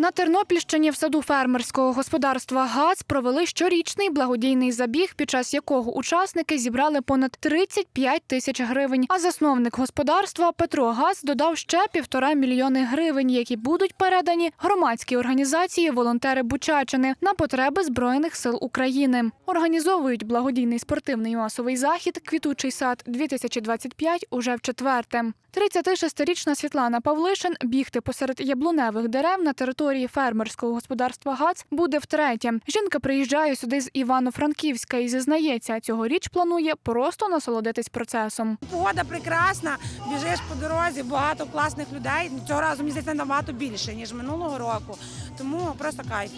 На Тернопільщині в саду фермерського господарства ГАЗ провели щорічний благодійний забіг, під час якого учасники зібрали понад 35 тисяч гривень. А засновник господарства Петро Газ додав ще півтора мільйони гривень, які будуть передані громадській організації Волонтери Бучачини на потреби збройних сил України. Організовують благодійний спортивний масовий захід Квітучий сад 2025 уже в четверте. 36-річна Світлана Павлишин бігти посеред яблуневих дерев на території фермерського господарства ГАЦ буде втретє. Жінка приїжджає сюди з Івано-Франківська і зізнається, цьогоріч планує просто насолодитись процесом. Погода прекрасна, біжиш по дорозі, багато класних людей. Цього разу мені здається набагато більше, ніж минулого року. Тому просто кайф.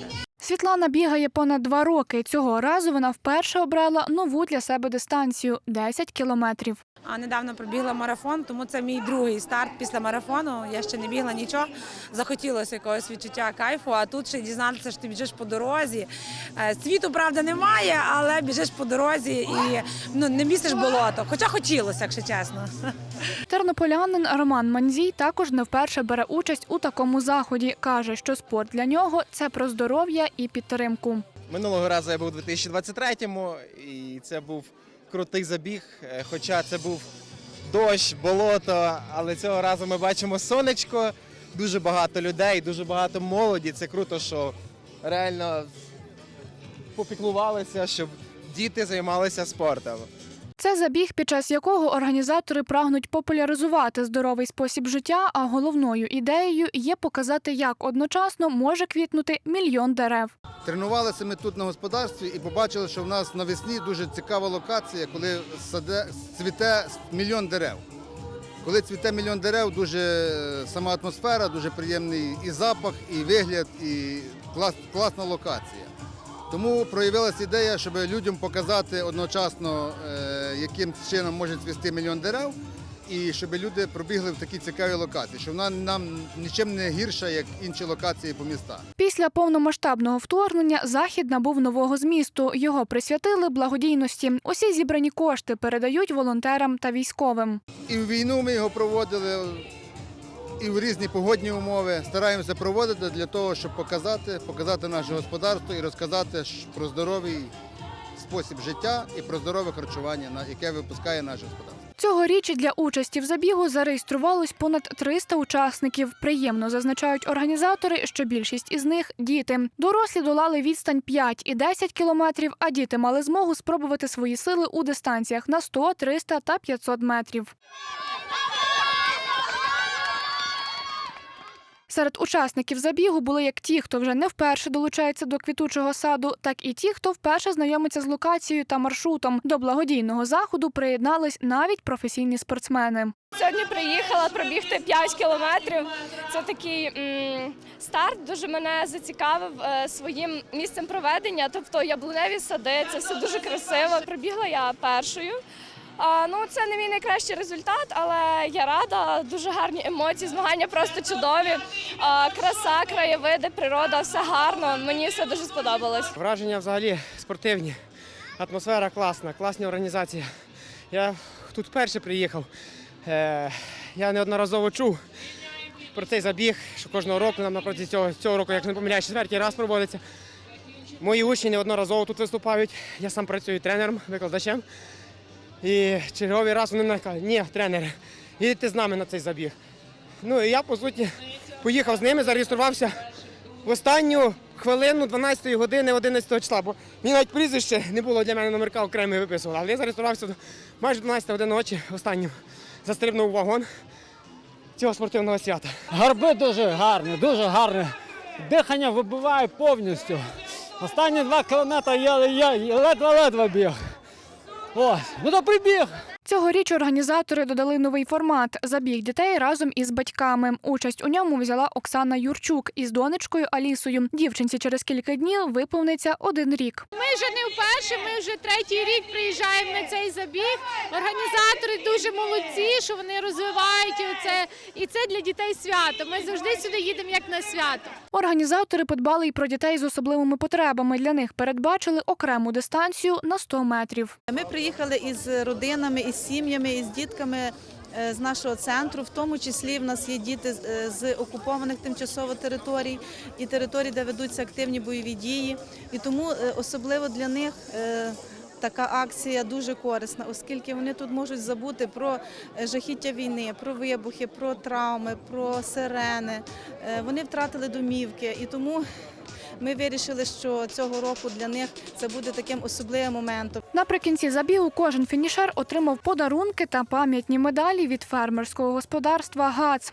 Світлана бігає понад два роки. Цього разу вона вперше обрала нову для себе дистанцію 10 кілометрів. А недавно пробігла марафон, тому це мій другий старт після марафону. Я ще не бігла нічого. Захотілося якогось відчуття кайфу. А тут ще дізнатися, що ти біжиш по дорозі. Е, Світу, правда, немає, але біжиш по дорозі і ну не містиш болото. Хоча хотілося, якщо чесно. Тернополянин Роман Манзій також не вперше бере участь у такому заході. каже, що спорт для нього це про здоров'я і підтримку. Минулого разу я був у 2023-му, і це був крутий забіг. е, Хоча це був дощ, болото, але цього разу ми бачимо сонечко, дуже багато людей, дуже багато молоді. Це круто, що реально попіклувалися, щоб діти займалися спортом. Це забіг, під час якого організатори прагнуть популяризувати здоровий спосіб життя. А головною ідеєю є показати, як одночасно може квітнути мільйон дерев. Тренувалися ми тут на господарстві і побачили, що в нас навесні дуже цікава локація, коли саде, цвіте мільйон дерев. Коли цвіте мільйон дерев, дуже сама атмосфера, дуже приємний і запах, і вигляд, і клас, класна локація. Тому проявилася ідея, щоб людям показати одночасно, е, яким чином може цвісти мільйон дерев, і щоб люди пробігли в такій цікавій локації, що вона нам нічим не гірша, як інші локації по містах. Після повномасштабного вторгнення захід набув нового змісту. Його присвятили благодійності. Усі зібрані кошти передають волонтерам та військовим. І в війну ми його проводили, і в різні погодні умови. Стараємося проводити для того, щоб показати, показати наше господарство і розказати про здоровий спосіб життя і про здорове харчування, яке випускає наше господарство. Цьогоріч для участі в забігу зареєструвалось понад 300 учасників. Приємно зазначають організатори, що більшість із них діти. Дорослі долали відстань 5 і 10 кілометрів, а діти мали змогу спробувати свої сили у дистанціях на 100, 300 та 500 метрів. Серед учасників забігу були як ті, хто вже не вперше долучається до квітучого саду, так і ті, хто вперше знайомиться з локацією та маршрутом. До благодійного заходу приєднались навіть професійні спортсмени. Сьогодні приїхала пробігти 5 кілометрів. Це такий м, старт. Дуже мене зацікавив е, своїм місцем проведення. Тобто яблуневі сади, це все дуже красиво. Пробігла я першою. А, ну, це не мій найкращий результат, але я рада. Дуже гарні емоції, змагання просто чудові. А, краса, краєвиди, природа, все гарно. Мені все дуже сподобалось. Враження взагалі спортивні. Атмосфера класна, класні організації. Я тут вперше приїхав. Е, я неодноразово чув про цей забіг, що кожного року нам напроти цього, цього року, як не помиляюсь, четвертий раз проводиться. Мої учні неодноразово тут виступають. Я сам працюю тренером, викладачем. І черговий раз вони мене кажуть, ні, тренер, їдьте з нами на цей забіг. Ну і я, по суті, поїхав з ними, зареєструвався в останню хвилину 12 години 11 числа, бо мені навіть прізвище не було для мене номерка окремо виписували. Але я зареєструвався майже 12 години ночі останню. Застрибнув у вагон цього спортивного свята. Гарби дуже гарні, дуже гарні. Дихання вибиває повністю. Останні два кілометри я ледве-ледве біг. Ось, ну то прибіг. Цьогоріч організатори додали новий формат забіг дітей разом із батьками. Участь у ньому взяла Оксана Юрчук із донечкою Алісою. Дівчинці через кілька днів виповниться один рік. Ми вже не вперше, ми вже третій рік приїжджаємо на цей забіг. Організатори дуже молодці, що вони розвивають це. І це для дітей свято. Ми завжди сюди їдемо як на свято. Організатори подбали й про дітей з особливими потребами. Для них передбачили окрему дистанцію на 100 метрів. Ми приїхали із родинами, із сім'ями, із дітками е, з нашого центру. В тому числі в нас є діти з- е, окупованих тимчасово територій і територій, де ведуться активні бойові дії. І тому е, особливо для них. Така акція дуже корисна, оскільки вони тут можуть забути про е, жахіття війни, про вибухи, про травми, про сирени. Е, Вони втратили домівки, і тому ми вирішили, що цього року для них це буде таким особливим моментом. Наприкінці забігу кожен фінішер отримав подарунки та пам'ятні медалі від фермерського господарства ГАЦ.